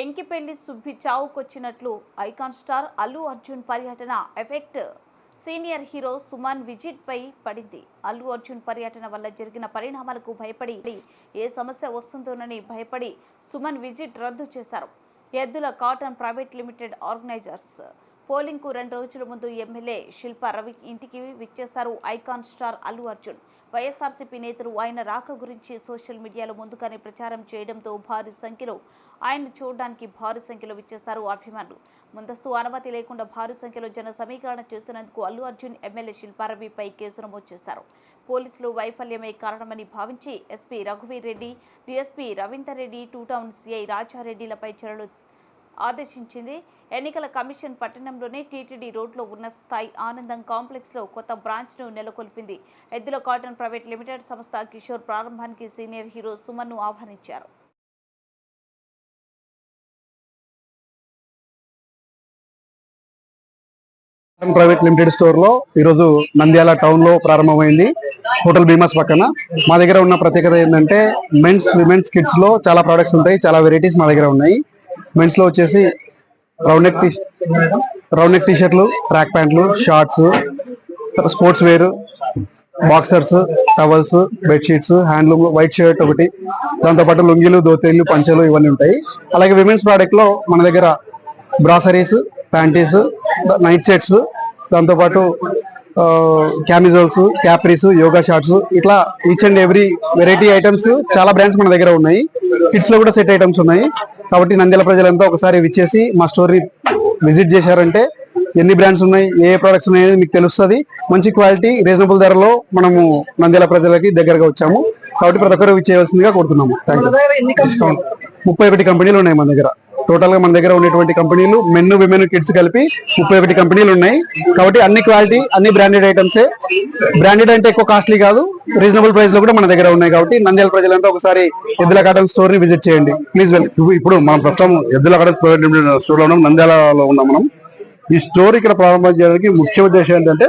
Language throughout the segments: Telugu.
ఎంకిపెల్లి సుబ్బి చావుకొచ్చినట్లు ఐకాన్ స్టార్ అల్లు అర్జున్ పర్యటన effect. Senior hero Suman visit పై పడింది. అల్లు అర్జున్ పర్యటన వల్ల జరిగిన పరిణామాలకు భయపడి ఏ సమస్య వస్తుందోనని భయపడి సుమన్ విజిట్ రద్దు చేశారు. Eddula cotton private limited organisers పోలింగ్కు రెండు రోజుల ముందు ఎమ్మెల్యే శిల్ప రవి ఇంటికి విచ్చేశారు icon star Allu Arjun. YSRCP నేతలు ఆయన రాక గురించి సోషల్ మీడియాలో ముందుగానే ప్రచారం చేయడంతో భారీ సంఖ్యలో ఆయన్ను చూడడానికి భారీ సంఖ్యలో విచ్చేశారు అభిమానులు. ముందస్తు అనుమతి లేకుండా భారీ సంఖ్యలో జన సమీకరణ చేస్తున్నందుకు అల్లు అర్జున్ ఎమ్మెల్యే శిల్పారవిపై కేసు నమోదు చేశారు. పోలీసులు వైఫల్యమే కారణమని భావించి SP రఘువీర్ Reddy DSP Ravinder Reddy two town CI రాజారెడ్డిలపై చర్యలు ఆదేశించింది. ఎన్నికల కమిషన్ పట్టణంలోనే టీటీడీ రోడ్లో ఉన్న స్థాయి ఆనందం కాంప్లెక్స్లో కొత్త బ్రాంచ్ను నెలకొల్పింది. ఎద్దుల కాటన్ ప్రైవేట్ లిమిటెడ్ సంస్థ కిషోర్ ప్రారంభానికి సీనియర్ హీరో సుమన్ను ఆహ్వానించారు. ప్రైవేట్ లిమిటెడ్ స్టోర్లో ఈరోజు నంద్యాల టౌన్లో ప్రారంభమైంది. హోటల్ బీమాస్ పక్కన. మా దగ్గర ఉన్న ప్రత్యేకత ఏంటంటే మెన్స్ విమెన్స్ కిడ్స్లో చాలా ప్రొడక్ట్స్ ఉంటాయి చాలా వెరైటీస్ మా దగ్గర ఉన్నాయి. మెన్స్లో వచ్చేసి round neck T round neck T షర్ట్లు ట్రాక్ ప్యాంట్లు shorts sports wear boxers towels bedsheets handloom white shirt ఒకటి. దాంతోపాటు లుంగీలు దోతేళ్ళు పంచెలు ఇవన్నీ ఉంటాయి. అలాగే విమెన్స్ ప్రోడక్ట్లో మన దగ్గర బ్రాసరీస్ ప్యాంటీస్ నైట్ సెట్స్ దాంతోపాటు క్యామిజోల్స్ క్యాప్రీస్ యోగా షార్ట్స్ ఇట్లా each and every variety items చాలా బ్రాండ్స్ మన దగ్గర ఉన్నాయి. కిడ్స్లో కూడా సెట్ ఐటమ్స్ ఉన్నాయి. కాబట్టి నంద్యాల ప్రజలంతా ఒకసారి విచ్చేసి మా స్టోర్ని విజిట్ చేశారంటే ఎన్ని బ్రాండ్స్ ఉన్నాయి ఏ ప్రొడక్ట్స్ ఉన్నాయి అనేది మీకు తెలుస్తుంది. మంచి క్వాలిటీ రీజనబుల్ ధరలో మనము నంద్యాల ప్రజలకి దగ్గరగా వచ్చాము. కాబట్టి ప్రతి ఒక్కరు విచ్చేయవలసిందిగా కోరుతున్నాము. థ్యాంక్ యూ డిస్కౌంట్ ముప్పై ఒకటి కంపెనీలు ఉన్నాయి మన దగ్గర. టోటల్గా మన దగ్గర ఉన్నటువంటి కంపెనీలు మెన్ విమెన్ కిడ్స్ కలిపి ముప్పై ఒకటి కంపెనీలు ఉన్నాయి. కాబట్టి అన్ని క్వాలిటీ అన్ని బ్రాండెడ్ ఐటమ్స్. బ్రాండెడ్ అంటే ఎక్కువ కాస్ట్లీ కాదు. రీజనబుల్ ప్రైస్లో కూడా మన దగ్గర ఉన్నాయి కాబట్టి నంద్యాల ప్రజలంతా ఒకసారి ఎద్దుల కాటన్ స్టోర్ని విజిట్ చేయండి. ప్లీజ్ వెల్ ఇప్పుడు మనం ప్రస్తుతం ఎద్దుల కాటన్ స్టోర్లో ఉన్నాం నంద్యాలలో ఉన్నాం మనం. ఈ స్టోర్ ఇక్కడ ప్రారంభం చేయడానికి ముఖ్య ఉద్దేశం ఏంటంటే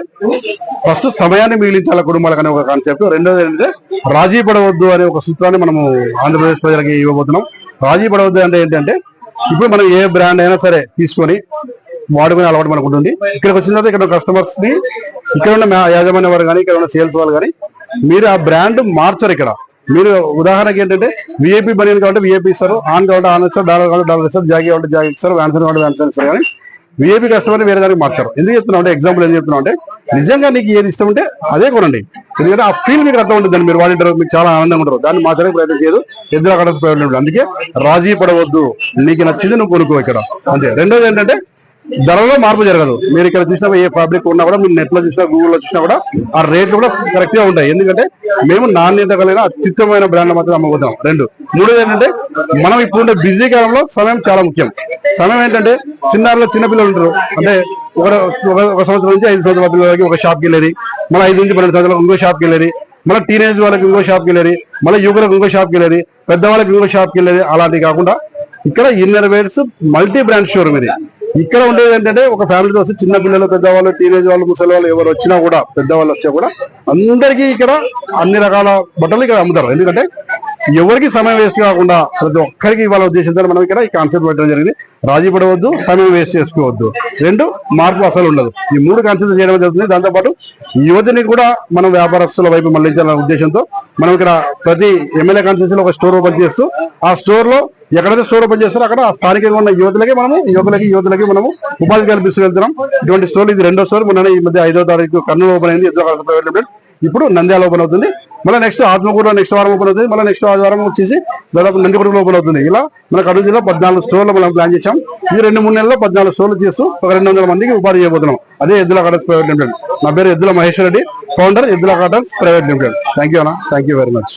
ఫస్ట్ సమయాన్ని మిగిలించాల కుటుంబాలకు అనే ఒక కాన్సెప్ట్. రెండోది ఏంటంటే రాజీ పడవద్దు అనే ఒక సూత్రాన్ని మనము ఆంధ్రప్రదేశ్ ప్రజలకి ఇవ్వబోతున్నాం. రాజీ పడవద్దు అంటే ఏంటంటే ఇప్పుడు మనం ఏ బ్రాండ్ అయినా సరే తీసుకొని వాడుకునే అలవాటు మనకు ఉంటుంది. ఇక్కడికి వచ్చిన తర్వాత ఇక్కడ కస్టమర్స్ని ఇక్కడ ఉన్న యాజమాన్య వారు కానీ ఇక్కడ ఉన్న సేల్స్ వాళ్ళు కానీ మీరు ఆ బ్రాండ్ మార్చరు ఇక్కడ. మీరు ఉదాహరణకి ఏంటంటే విఐపి బనియన్ కాబట్టి విఏపీ ఇస్తారు ఆన్ కాబట్టి ఆన్ ఇస్తారు డాలర్ కాబట్టి డాలర్ ఇస్తారు జాగి కాబట్టి జాగి ఇస్తారు వ్యాన్సన్ కాబట్టి వ్యాన్సన్ ఇస్తారు కానీ విఐపి కస్టమర్ వేరే దానికి మార్చారు. ఎందుకు చెప్తున్నాం అంటే ఎగ్జాంపుల్ ఏం చెప్తున్నాం అంటే నిజంగా నీకు ఏది ఇష్టం ఉంటే అదే కొనండి. ఎందుకంటే ఆ ఫీల్ మీకు అర్థం ఉంటుంది దాన్ని మీరు వాడింటారు మీకు చాలా ఆనందంగా ఉంటారు. దాన్ని మార్చడానికి ప్రయత్నం చేయదు. ఎదురు అక్కడ ప్రయోజనం అందుకే రాజీ పడవద్దు. నీకు నచ్చింది నువ్వు కొనుక్కో ఇక్కడ. అంతే. రెండోది ఏంటంటే ధరలో మార్పు జరగదు. మీరు ఇక్కడ చూసినా ఏ ఫ్యాబ్రిక్ ఉన్నా కూడా మీరు నెట్లో చూసినా గూగుల్లో చూసినా కూడా ఆ రేట్లు కూడా కరెక్ట్గా ఉంటాయి. ఎందుకంటే మేము నాణ్యత కలిగిన అత్యుత్తమైన బ్రాండ్ మాత్రం అమ్మబోతాం రెండు. మూడోది ఏంటంటే మనం ఇప్పుడుండే బిజీ కాలంలో సమయం చాలా ముఖ్యం. సమయం ఏంటంటే చిన్నారులో చిన్నపిల్లలు ఉంటారు. అంటే ఒక ఒక- సంవత్సరం నుంచి ఐదు సంవత్సరాల పిల్లలకి ఒక షాప్కి వెళ్ళేది. మళ్ళీ ఐదు నుంచి పన్నెండు సంవత్సరాలకు ఇంకో షాప్కి వెళ్ళేది. మళ్ళీ టీనేజ్ వాళ్ళకి ఇంకో షాప్కి వెళ్ళేది. మళ్ళీ యువకులకు ఇంకో షాప్కి వెళ్ళేది. పెద్దవాళ్ళకి ఇంకో షాప్కి వెళ్ళేది. అలాంటివి కాకుండా ఇక్కడ inner wears multi brand showroom ఇది. ఇక్కడ ఉండేది ఏంటంటే ఒక ఫ్యామిలీతో వస్తే చిన్న పిల్లలు పెద్దవాళ్ళు టీనేజ్ వాళ్ళు ముసలి వాళ్ళు ఎవరు వచ్చినా కూడా పెద్దవాళ్ళు వచ్చినా కూడా అందరికీ ఇక్కడ అన్ని రకాల బట్టలు ఇక్కడ అమ్ముతారు. ఎందుకంటే ఎవరికి సమయం వేస్ట్ కాకుండా ప్రతి ఒక్కరికి ఇవాళ ఉద్దేశంతో మనం ఇక్కడ ఈ కాన్సెప్ట్ పెట్టడం జరిగింది. రాజీ పడవద్దు సమయం వేస్ట్ చేసుకోవద్దు. రెండు మార్పు అసలు ఉండదు. ఈ మూడు కాన్సెప్ట్ చేయడం జరుగుతుంది. దాంతోపాటు యువతిని కూడా మనం వ్యాపారస్తుల వైపు మళ్ళించాలనే ఉద్దేశంతో మనం ఇక్కడ ప్రతి ఎమ్మెల్యే కాన్స్టిట్యూన్సీలో ఒక స్టోర్ ఓపెన్ చేస్తూ ఆ స్టోర్లో ఎక్కడైతే స్టోర్ ఓపెన్ చేస్తారో అక్కడ స్థానికంగా ఉన్న యువతలకి మనము యువకులకి యువతులకి మనము ఉపాధి కల్పిస్తూ వెళ్తున్నాం ఇటువంటి స్టోర్ ఇది రెండో స్టోర్. మొన్న ఈ మధ్య ఐదో తారీఖు కర్నూలు ఓపెన్ అయింది. ప్రైవేట్ లిమిటెడ్ ఇప్పుడు నంద్యాల ఓపెన్ అవుతుంది. మళ్ళీ నెక్స్ట్ ఆత్మకూరులో నెక్స్ట్ వారం ఓపెన్ అవుతుంది. మళ్ళీ నెక్స్ట్ ఆదివారం వచ్చేసి దాదాపు నందికొండలో ఓపెన్ అవుతుంది. ఇలా మన కడూరు జిల్లా పద్నాలుగు స్టోర్లు మనం ప్లాన్ చేశాం. ఈ రెండు మూడు నెలల్లో పద్నాలుగు స్టోర్లు చేస్తూ ఒక రెండు వందల మందికి ఉపాధి చేయబోతున్నాం. అదే ఎద్దుల కాటన్స్ ప్రైవేట్ లిమిటెడ్. నా పేరు Eddula Maheshwar Reddy. Founder Eddula cottons private limited. Thank you అన్న. Thank you very much